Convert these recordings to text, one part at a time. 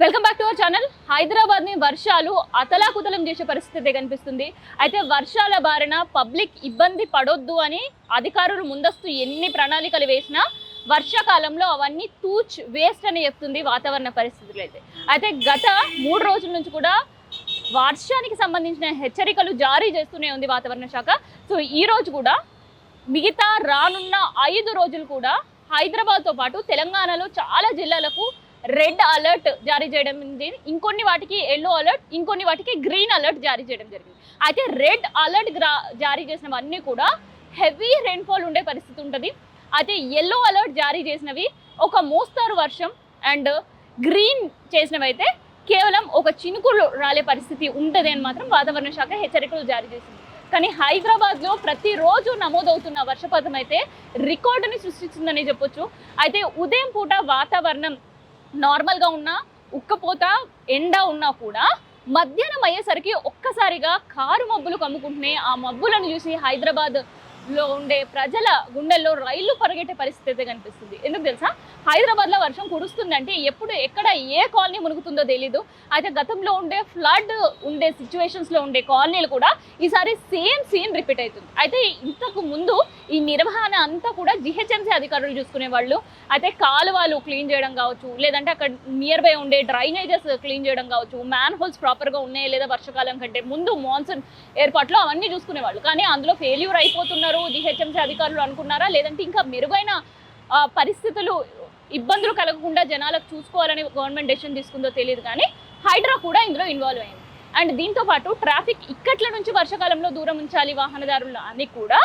Welcome back to our channel. హైదరాబాద్ని వర్షాలు అతలాకుతలం చేసే పరిస్థితి కనిపిస్తుంది. అయితే వర్షాల బారిన పబ్లిక్ ఇబ్బంది పడొద్దు అని అధికారులు ముందస్తు ఎన్ని ప్రణాళికలు వేసినా వర్షాకాలంలో అవన్నీ తూచ్ వేస్ట్ అని చెప్తుంది వాతావరణ పరిస్థితులు అయితే. అయితే గత మూడు రోజుల నుంచి కూడా వర్షానికి సంబంధించిన హెచ్చరికలు జారీ చేస్తూనే ఉంది వాతావరణ శాఖ. సో ఈ రోజు కూడా మిగతా రానున్న ఐదు రోజులు కూడా హైదరాబాద్తో పాటు తెలంగాణలో చాలా జిల్లాలకు రెడ్ అలర్ట్ జారీ చేయడం జరిగింది. ఇంకొన్ని వాటికి ఎల్లో అలర్ట్ ఇంకొన్ని వాటికి గ్రీన్ అలర్ట్ జారీ చేయడం జరిగింది. అయితే రెడ్ అలర్ట్ జారీ చేసినవన్నీ కూడా హెవీ రెయిన్ఫాల్ ఉండే పరిస్థితి ఉంటుంది. అయితే ఎల్లో అలర్ట్ జారీ చేసినవి ఒక మోస్తారు వర్షం అండ్ గ్రీన్ చేసినవైతే కేవలం ఒక చినుకులు రాలే పరిస్థితి ఉంటుంది అని మాత్రం వాతావరణ శాఖ హెచ్చరికలు జారీ చేసింది. కానీ హైదరాబాద్లో ప్రతిరోజు నమోదవుతున్న వర్షపాతం అయితే రికార్డుని సృష్టిస్తుందని చెప్పొచ్చు. అయితే ఉదయం పూట వాతావరణం నార్మల్గా ఉన్న ఉక్కపోత ఎండ ఉన్నా కూడా మధ్యాహ్నం అయ్యేసరికి ఒక్కసారిగా కారు మబ్బులు కమ్ముకుంటున్నాయి. ఆ మబ్బులను చూసి హైదరాబాద్ లో ఉండే ప్రజల గుండెల్లో రైళ్ళు పరిగెట్టే పరిస్థితి అయితే కనిపిస్తుంది. ఎందుకు తెలుసా? హైదరాబాద్లో వర్షం కురుస్తుందంటే ఎప్పుడు ఎక్కడ ఏ కాలనీ మునుగుతుందో తెలీదు. అయితే గతంలో ఉండే ఫ్లడ్ ఉండే సిచ్యువేషన్స్లో ఉండే కాలనీలు కూడా ఈసారి సేమ్ సీన్ రిపీట్ అవుతుంది. అయితే ఇంతకు ముందు ఈ నిర్వహణ అంతా కూడా జిహెచ్ఎంసీ అధికారులు చూసుకునే వాళ్ళు అయితే కాలువలు క్లీన్ చేయడం కావచ్చు లేదంటే అక్కడ నియర్ బై ఉండే డ్రైనేజెస్ క్లీన్ చేయడం కావచ్చు మ్యాన్ హోల్స్ ప్రాపర్గా ఉన్నాయా లేదా వర్షాకాలం కంటే ముందు మాన్సూన్ ఏర్పాట్లో అవన్నీ చూసుకునేవాళ్ళు. కానీ అందులో ఫెయిల్యూర్ అయిపోతున్నారు. జిహెచ్ఎంసీ అధికారులు అనుకున్నారా? లేదంటే ఇంకా మెరుగైన పరిస్థితులు ఇబ్బందులు కలగకుండా జనాలకు చూసుకోవాలని గవర్నమెంట్ డెసిషన్ తీసుకుందో తెలియదు కానీ హైడ్రా కూడా ఇందులో ఇన్వాల్వ్ అయింది. అండ్ దీంతో పాటు ట్రాఫిక్ ఇక్కట్ల నుంచి వర్షాకాలంలో దూరం ఉంచాలి వాహనదారులు అని కూడా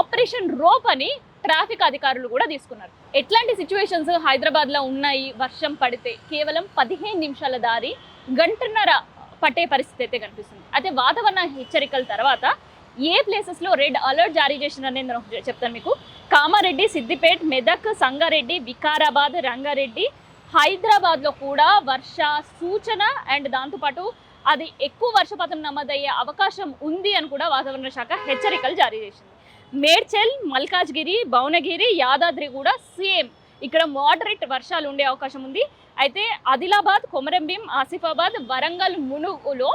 ఆపరేషన్ రోప్ అని ట్రాఫిక్ అధికారులు కూడా తీసుకున్నారు. ఎట్లాంటి సిచ్యువేషన్స్ హైదరాబాద్లో ఉన్నాయి? వర్షం పడితే కేవలం పదిహేను నిమిషాల దారి గంటన్నర పట్టే పరిస్థితి అయితే కనిపిస్తుంది. అయితే వాతావరణ హెచ్చరికల తర్వాత ఏ ప్లేసెస్లో రెడ్ అలర్ట్ జారీ చేసిందని నేను చెప్తాను మీకు. కామారెడ్డి సిద్దిపేట్ మెదక్ సంగారెడ్డి వికారాబాద్ రంగారెడ్డి హైదరాబాద్లో కూడా వర్ష సూచన అండ్ దాంతోపాటు అది ఎక్కువ వర్షపాతం నమోదయ్యే అవకాశం ఉంది అని కూడా వాతావరణ శాఖ హెచ్చరికలు జారీ చేసింది. మేడ్చల్ మల్కాజ్గిరి భువనగిరి యాదాద్రి కూడా సేమ్ ఇక్కడ మోడరేట్ వర్షాలు ఉండే అవకాశం ఉంది. అయితే ఆదిలాబాద్ కొమరంభీం ఆసిఫాబాద్ వరంగల్ మునుగులో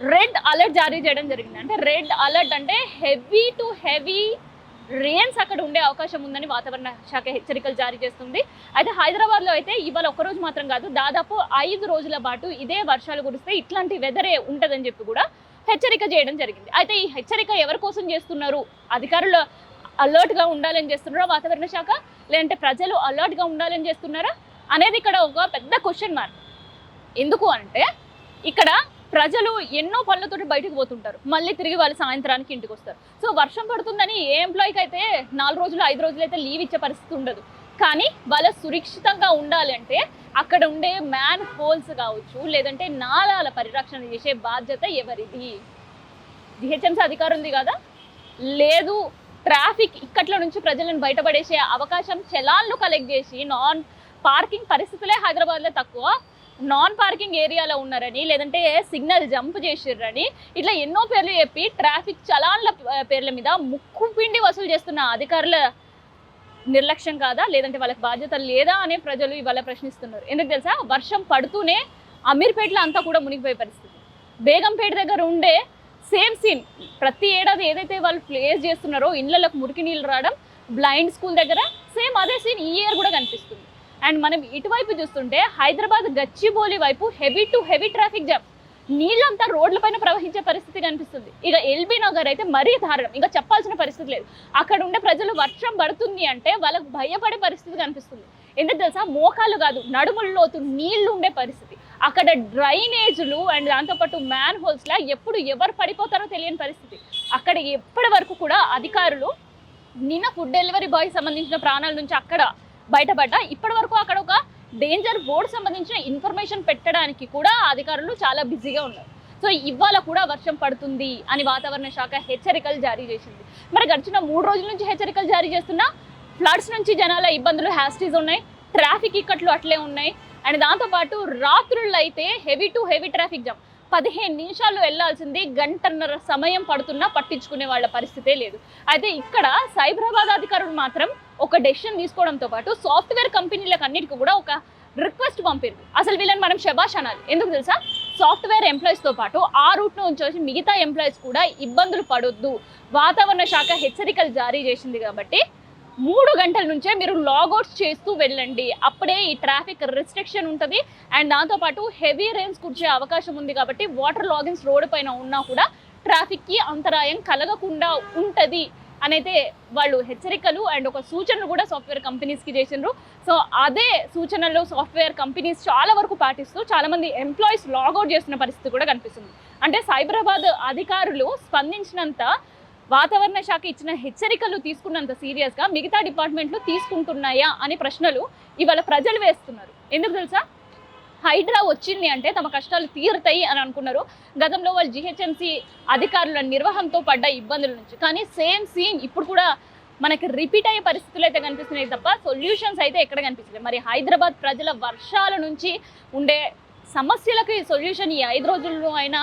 రెడ్ అలర్ట్ జారీ చేయడం జరిగింది. అంటే రెడ్ అలర్ట్ అంటే హెవీ టు హెవీ రెయిన్స్ అక్కడ ఉండే అవకాశం ఉందని వాతావరణ శాఖ హెచ్చరికలు జారీ చేస్తుంది. అయితే హైదరాబాద్లో అయితే ఇవాళ ఒక్కరోజు మాత్రం కాదు దాదాపు ఐదు రోజుల పాటు ఇదే వర్షాలు కురిస్తే ఇట్లాంటి వెదరే ఉంటుందని చెప్పి కూడా హెచ్చరిక చేయడం జరిగింది. అయితే ఈ హెచ్చరిక ఎవరి కోసం చేస్తున్నారు? అధికారులు అలర్ట్గా ఉండాలని చేస్తున్నారా వాతావరణ శాఖ? లేదంటే ప్రజలు అలర్ట్గా ఉండాలని చేస్తున్నారా? అనేది ఇక్కడ ఒక పెద్ద క్వశ్చన్ మార్క్ ఎందుకు అంటే ఇక్కడ ప్రజలు ఎన్నో పనులతోటి బయటకు పోతుంటారు. మళ్ళీ తిరిగి వాళ్ళు సాయంత్రానికి ఇంటికి వస్తారు. సో వర్షం పడుతుందని ఏ ఎంప్లాయీకి అయితే నాలుగు రోజులు ఐదు రోజులు అయితే లీవ్ ఇచ్చే పరిస్థితి ఉండదు. కానీ వాళ్ళ సురక్షితంగా ఉండాలి అంటే అక్కడ ఉండే మ్యాన్ హోల్స్ కావచ్చు లేదంటే నాలాల పరిరక్షణ చేసే బాధ్యత ఎవరిది? జిహెచ్ఎంసీ అధికారం ఉంది కదా? లేదు ట్రాఫిక్ ఇక్కట్ల నుంచి ప్రజలను బయటపడేసే అవకాశం చలాన్లు కలెక్ట్ చేసి నాన్ పార్కింగ్ పరిస్థితులే హైదరాబాద్లో తక్కువ. నాన్ పార్కింగ్ ఏరియాలో ఉన్నారని లేదంటే సిగ్నల్ జంప్ చేసిర్రని ఇట్లా ఎన్నో పేర్లు చెప్పి ట్రాఫిక్ చలాన్ల పేర్ల మీద ముక్కు పిండి వసూలు చేస్తున్న అధికారుల నిర్లక్ష్యం కాదా? లేదంటే వాళ్ళకి బాధ్యత లేదా అనే ప్రజలు ఇవాళ ప్రశ్నిస్తున్నారు. ఎందుకు తెలుసా? వర్షం పడుతూనే అమీర్పేటలో అంతా కూడా మునిగిపోయే పరిస్థితి. బేగంపేట దగ్గర ఉండే సేమ్ సీన్. ప్రతి ఏడాది ఏదైతే వాళ్ళు ప్లేస్ చేస్తున్నారో ఇళ్ళలకు మురికి నీళ్ళు రావడం బ్లైండ్ స్కూల్ దగ్గర సేమ్ అదే సీన్ ఈ ఇయర్ కూడా కనిపిస్తుంది. అండ్ మనం ఇటువైపు చూస్తుంటే హైదరాబాద్ గచ్చిబౌలి వైపు heavy to heavy traffic jam. నీళ్ళంతా రోడ్లపైన ప్రవహించే పరిస్థితి కనిపిస్తుంది. ఇక ఎల్బీ నగర్ అయితే మరీ దారుణం. ఇంకా చెప్పాల్సిన పరిస్థితి లేదు. అక్కడ ఉండే ప్రజలు వర్షం పడుతుంది అంటే వాళ్ళకు భయపడే పరిస్థితి కనిపిస్తుంది. ఎందుకు తెలుసా? మోకాలు కాదు నడుముల్లోతు నీళ్ళు ఉండే పరిస్థితి. అక్కడ డ్రైనేజ్లు అండ్ దాంతోపాటు మ్యాన్ హోల్స్లా ఎప్పుడు ఎవరు పడిపోతారో తెలియని పరిస్థితి. అక్కడ ఎప్పటి వరకు కూడా అధికారులు నిన్న ఫుడ్ డెలివరీ బాయ్ సంబంధించిన ప్రాణాల నుంచి అక్కడ బయటపడ్డా. ఇప్పటి వరకు అక్కడ ఒక డేంజర్ బోర్డు సంబంధించిన ఇన్ఫర్మేషన్ పెట్టడానికి కూడా అధికారులు చాలా బిజీగా ఉన్నారు. సో ఇవాళ కూడా వర్షం పడుతుంది అని వాతావరణ శాఖ హెచ్చరికలు జారీ చేసింది. మరి గడిచిన మూడు రోజుల నుంచి హెచ్చరికలు జారీ చేస్తున్నా ఫ్లడ్స్ నుంచి జనాల ఇబ్బందులు హ్యాస్టీస్ ఉన్నాయి. ట్రాఫిక్ ఇక్కట్లు అట్లే ఉన్నాయి. అండ్ దాంతోపాటు రాత్రుల్లో అయితే heavy to heavy traffic jam పదిహేను నిమిషాలు వెళ్ళాల్సింది గంటన్నర సమయం పడుతున్నా పట్టించుకునే వాళ్ళ పరిస్థితే లేదు. అయితే ఇక్కడ సైబరాబాద్ అధికారులు మాత్రం ఒక డెసిషన్ తీసుకోవడంతో పాటు సాఫ్ట్వేర్ కంపెనీలకు అన్నిటికీ కూడా ఒక రిక్వెస్ట్ పంపారు అసలు వీళ్ళని మనం శబాష్ అనాలి. ఎందుకు తెలుసా? సాఫ్ట్వేర్ ఎంప్లాయీస్తో పాటు ఆ రూట్ను ఉంచేసి మిగతా ఎంప్లాయీస్ కూడా ఇబ్బందులు పడొద్దు. వాతావరణ శాఖ హెచ్చరికలు జారీ చేసింది కాబట్టి మూడు గంటల నుంచే మీరు లాగౌట్స్ చేస్తూ వెళ్ళండి. అప్పుడే ఈ ట్రాఫిక్ రిస్ట్రిక్షన్ ఉంటుంది. అండ్ దాంతోపాటు హెవీ రెయిన్స్ కురిసే అవకాశం ఉంది కాబట్టి వాటర్ లాగిన్స్ రోడ్డు పైన ఉన్నా కూడా ట్రాఫిక్కి అంతరాయం కలగకుండా ఉంటుంది. అనైతే వాళ్ళు హెచ్చరికలు అండ్ ఒక సూచనలు కూడా సాఫ్ట్వేర్ కంపెనీస్కి చేసినారు సో అదే సూచనలు సాఫ్ట్వేర్ కంపెనీస్ చాలా వరకు పాటిస్తూ చాలామంది ఎంప్లాయీస్ లాగౌట్ చేస్తున్న పరిస్థితి కూడా కనిపిస్తుంది. అంటే సైబరాబాద్ అధికారులు స్పందించినంత వాతావరణ శాఖ ఇచ్చిన హెచ్చరికలు తీసుకున్నంత సీరియస్గా మిగతా డిపార్ట్మెంట్లు తీసుకుంటున్నాయా అనే ప్రశ్నలు ఇవాళ ప్రజలు వేస్తున్నారు. ఎందుకు తెలుసా? హైడ్రా వచ్చింది అంటే తమ కష్టాలు తీరుతాయి అని అనుకున్నారు. గతంలో వాళ్ళు జిహెచ్ఎంసీ అధికారుల నిర్వహణతో పడ్డ ఇబ్బందుల నుంచి. కానీ సేమ్ సీన్ ఇప్పుడు కూడా మనకి రిపీట్ అయ్యే పరిస్థితులు అయితే కనిపిస్తున్నాయి తప్ప సొల్యూషన్స్ అయితే ఎక్కడ కనిపించలేదు. మరి హైదరాబాద్ ప్రజల వర్షాల నుంచి ఉండే సమస్యలకి సొల్యూషన్ ఈ ఐదు రోజుల్లో అయినా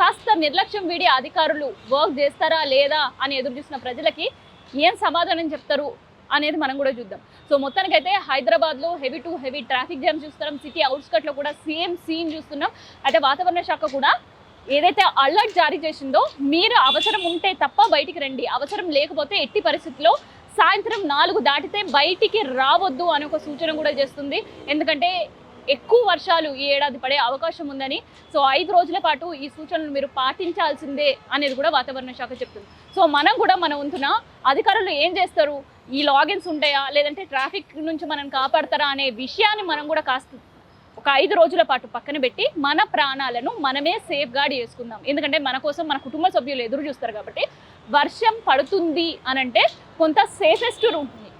కాస్త నిర్లక్ష్యం వీడి అధికారులు వర్క్ చేస్తారా లేదా అని ఎదురు చూసిన ప్రజలకి ఏం సమాధానం చెప్తారు? అనేది మనం కూడా చూద్దాం. సో మొత్తానికైతే హైదరాబాద్లో heavy to heavy traffic jam చూస్తున్నాం. సిటీ అవుట్స్కట్లో కూడా సేమ్ సీన్ చూస్తున్నాం. అయితే వాతావరణ శాఖ కూడా ఏదైతే అలర్ట్ జారీ చేసిందో మీరు అవసరం ఉంటే తప్ప బయటికి రండి. అవసరం లేకపోతే ఎట్టి పరిస్థితుల్లో సాయంత్రం నాలుగు దాటితే బయటికి రావద్దు అనే ఒక సూచన కూడా చేస్తుంది. ఎందుకంటే ఎక్కువ వర్షాలు ఈ ఏడాది పడే అవకాశం ఉందని. సో ఐదు రోజుల పాటు ఈ సూచనలు మీరు పాటించాల్సిందే అనేది కూడా వాతావరణ శాఖ చెప్తుంది. సో మనం కూడా మన వంతున అధికారులు ఏం చేస్తారు? ఈ లాగిన్స్ ఉంటాయా? లేదంటే ట్రాఫిక్ నుంచి మనం కాపాడతారా అనే విషయాన్ని మనం కూడా కాస్త ఒక ఐదు రోజుల పాటు పక్కన పెట్టి మన ప్రాణాలను మనమే సేఫ్ గార్డ్ చేసుకుందాం. ఎందుకంటే మన కోసం మన కుటుంబ సభ్యులు ఎదురు చూస్తారు కాబట్టి వర్షం పడుతుంది అని అంటే కొంత సేఫెస్ట్ రూట్ని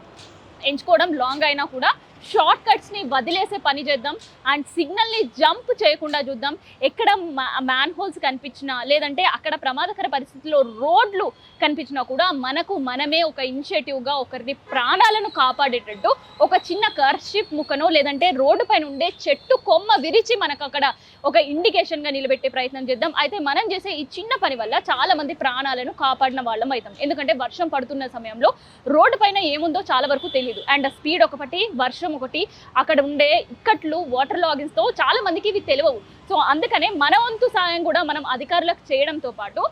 ఎంచుకోవడం లాంగ్ అయినా కూడా షార్ట్ కట్స్ని వదిలేసే పని చేద్దాం. అండ్ సిగ్నల్ని జంప్ చేయకుండా చూద్దాం. ఎక్కడ మ్యాన్ హోల్స్ కనిపించినా లేదంటే అక్కడ ప్రమాదకర పరిస్థితుల్లో రోడ్లు కనిపించినా కూడా మనకు మనమే ఒక ఇనిషియేటివ్గా ఒకరిని ప్రాణాలను కాపాడేటట్టు ఒక చిన్న కర్షిప్ ముక్కనో లేదంటే రోడ్డు పైన ఉండే చెట్టు కొమ్మ విరిచి మనకు అక్కడ ఒక ఇండికేషన్గా నిలబెట్టే ప్రయత్నం చేద్దాం. అయితే మనం చేసే ఈ చిన్న పని వల్ల చాలామంది ప్రాణాలను కాపాడిన వాళ్ళం అవుతాం ఎందుకంటే వర్షం పడుతున్న సమయంలో రోడ్డు పైన ఏముందో చాలా వరకు తెలియదు అండ్ స్పీడ్ ఒకటి వర్షం ఒకటి అక్కడ ఉండే ఇక్కట్లు వాటర్ లాగిన్స్తో చాలా మందికి ఇవి తెలియవు. సో అందుకనే మన వంతు సాయం కూడా మనం అధికారులకు చేయడంతో పాటు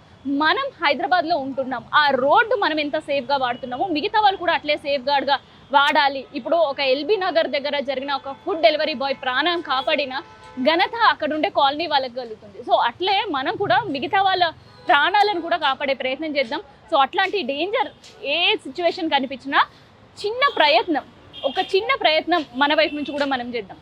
మనం హైదరాబాద్లో ఉంటున్నాం. ఆ రోడ్డు మనం ఎంత సేఫ్గా వాడుతున్నామో మిగతా వాళ్ళు కూడా అట్లే సేఫ్ గార్డ్గా వాడాలి. ఇప్పుడు ఒక ఎల్బీ నగర్ దగ్గర జరిగిన ఒక ఫుడ్ డెలివరీ బాయ్ ప్రాణం కాపాడిన ఘనత అక్కడ ఉండే కాలనీ వాళ్ళకి కలుగుతుంది. సో అట్లే మనం కూడా మిగతా వాళ్ళ ప్రాణాలను కూడా కాపాడే ప్రయత్నం చేద్దాం. సో అట్లాంటి డేంజర్ ఏ సిచ్యువేషన్ కనిపించినా చిన్న ప్రయత్నం. ఒక చిన్న ప్రయత్నం మన వైపు నుంచి కూడా మనం చేద్దాం.